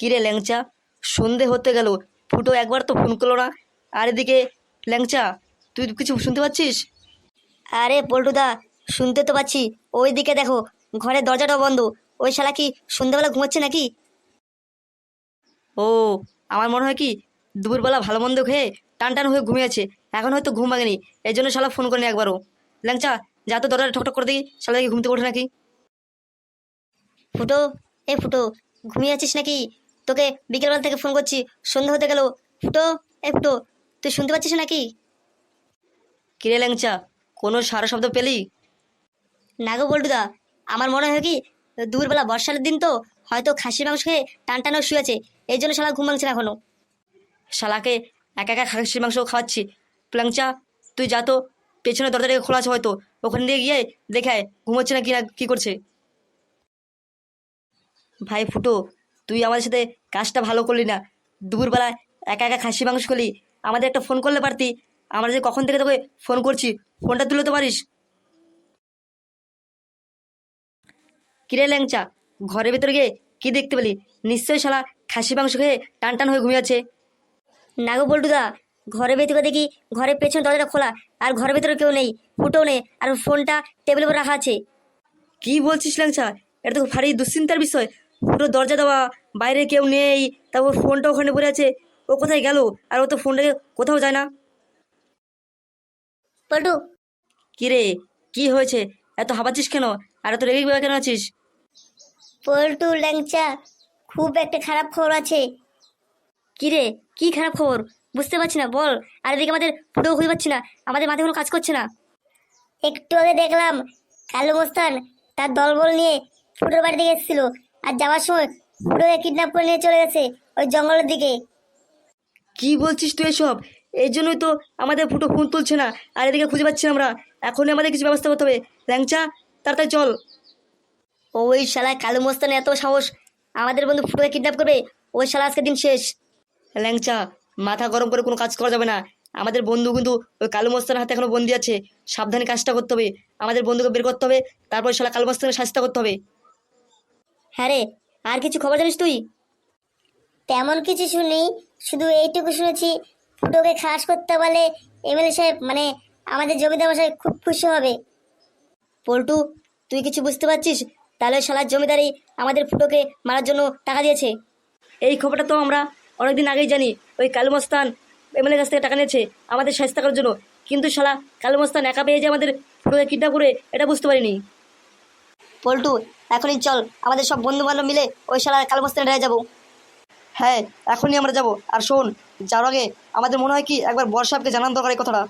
কিরে ল্যাংচা? সন্ধে হতে গেল। ফুটো একবার তো ফোন করল না। আর এদিকে ল্যাংচা তুই কিছু শুনতে পাচ্ছিস? আরে পল্টুদা শুনতে তো পাচ্ছি। ওই দিকে দেখো ঘরের দরজাটা বন্ধ। ওই শালা কি সন্ধ্যাবেলা ঘুমাচ্ছে নাকি? ও আমার মনে হয় কি দুপুরবেলা ভালো মন্দ খেয়ে টান টান হয়ে ঘুমিয়েছে। এখন হয়তো ঘুম ভাঙেনি। এই জন্য শালা ফোন করেনি একবারও। ল্যাংচা যা তো দরজাটা ঠকঠক করে দিই শালা কি ঘুমতে ওঠে নাকি? ফুটো এ ফুটো ঘুমিয়ে আছিস নাকি? তোকে বিকেলবেলা থেকে ফোন করছি সন্ধ্যা হতে গেল। ফুটো এ ফুটো তুই শুনতে পাচ্ছিস নাকি? কিরে ল্যাংচা কোনো সারা শব্দ পেলি? না গো পল্টুদা আমার মনে হয় কি দুপুরবেলা বর্ষার দিন তো হয়তো খাসির মাংস খেয়ে টান টানও শুয়েছে এই জন্য শালা ঘুম ভাঙছে না এখনও। শালাকে একা একা খাসির মাংস খাওয়াচ্ছি। ল্যাংচা তুই যা তো পেছনে দরজাটা খোলা আছে হয়তো ওখানে দিয়ে গিয়ে দেখায় ঘুমোচ্ছে না কি না কী করছে। ভাই ফুটো তুই আমাদের সাথে কাজটা ভালো করলি না। দুপুরবেলায় একা একা খাসি মাংস করলি আমাদের একটা ফোন করলে পারতি। আমরা যে কখন থেকে তোকে ফোন করছি ফোনটা তুলে তো পারিস। কিরে ল্যাংচা, ঘরের ভেতরে গিয়ে কি দেখতে পেলি? নিশ্চয়ই শালা খাসি মাংস খেয়ে টান টান হয়ে ঘুমিয়ে আছে। না গো পল্টুদা ঘরের ভেতরে দেখি ঘরের পেছনে দরজাটা খোলা, আর ঘরের ভেতরে কেউ নেই ফুটো নেই, আর ফোনটা টেবিলের উপর রাখা আছে। কি বলছিস ল্যাংচা? এটা তো ভারী দুশ্চিন্তার বিষয়। পুরো দরজা দেওয়া বাইরে কেউ নেই তারপর ফোনটা ওখানে পড়ে আছে। ও কোথায় গেল? আর ও তো ফোনটাকে কোথাও যায় না। পল্টু। কি রে? কি হয়েছে? এত হাবাচ্ছিস কেন? আর এত রেগে কেন আছিস? পল্টু ল্যাংচা খুব একটা খারাপ খবর আছে। কি রে? কি খারাপ খবর? বুঝতে পারছি না বল। আর এদিকে আমাদের ফুটো খুঁজে পাচ্ছি না। আমাদের মাথায় কোনো কাজ করছে না। একটু আগে দেখলাম কালু মোস্তান তার দলবল নিয়ে ফুটোর বাড়ি দিকে এসেছিল আর যাওয়ার সময় ফুটোকে কিডন্যাপ করে নিয়ে চলে গেছে ওই জঙ্গলের দিকে। কি বলছিস তুই এসব? এই জন্যই তো আমাদের ফুটো ফোন তুলছে না আর এদিকে খুঁজে পাচ্ছি না আমরা। এখনই আমাদের কিছু ব্যবস্থা করতে হবে। ল্যাংচা তাড়াতাড়ি চল। ওই শালা কালু মোস্তান এত সাহস আমাদের বন্ধু ফুটোকে কিডন্যাপ করবে ওই শালা আজকে দিন শেষ। ল্যাংচা মাথা গরম করে কোনো কাজ করা যাবে না। আমাদের বন্ধু কিন্তু ওই কালু মস্তানের হাতে এখনও বন্দি আছে। সাবধানে কাজটা করতে হবে। আমাদের বন্ধুকে বের করতে হবে তারপর শালা কালু মস্তানের শাস্তি করতে হবে। হ্যাঁ রে আর কিছু খবর জানিস তুই? তেমন কিছু শুনি শুধু এইটুকু শুনেছি ফুটোকে খাস করতে বলে এমএলএ সাহেব মানে আমাদের জমিদার মশাই খুব খুশি হবে। পল্টু তুই কিছু বুঝতে পারছিস? তাহলে শালার জমিদারি আমাদের ফুটোকে মারার জন্য টাকা দিয়েছে। এই খবরটা তো আমরা অনেকদিন আগেই জানি ওই কালু মস্তান এমএলএ কাছ থেকে টাকা নিয়েছে আমাদের শাস্তি করার জন্য। কিন্তু শালা কালু মস্তান একা পেয়ে যে আমাদের ফুটোকে কিডন্যাপ করে এটা বুঝতে পারিনি। পল্টু, এখনই চল, আমাদের সব বন্ধু বান্ধব মিলে ওই শালার কালবস্তানে রেখে যাব। হ্যাঁ এখনই আমরা যাব। আর শোন, যাওয়ার আগে আমাদের মনে হয় কি একবার বর্ষাপকে জানান দরকার এই কথাটা।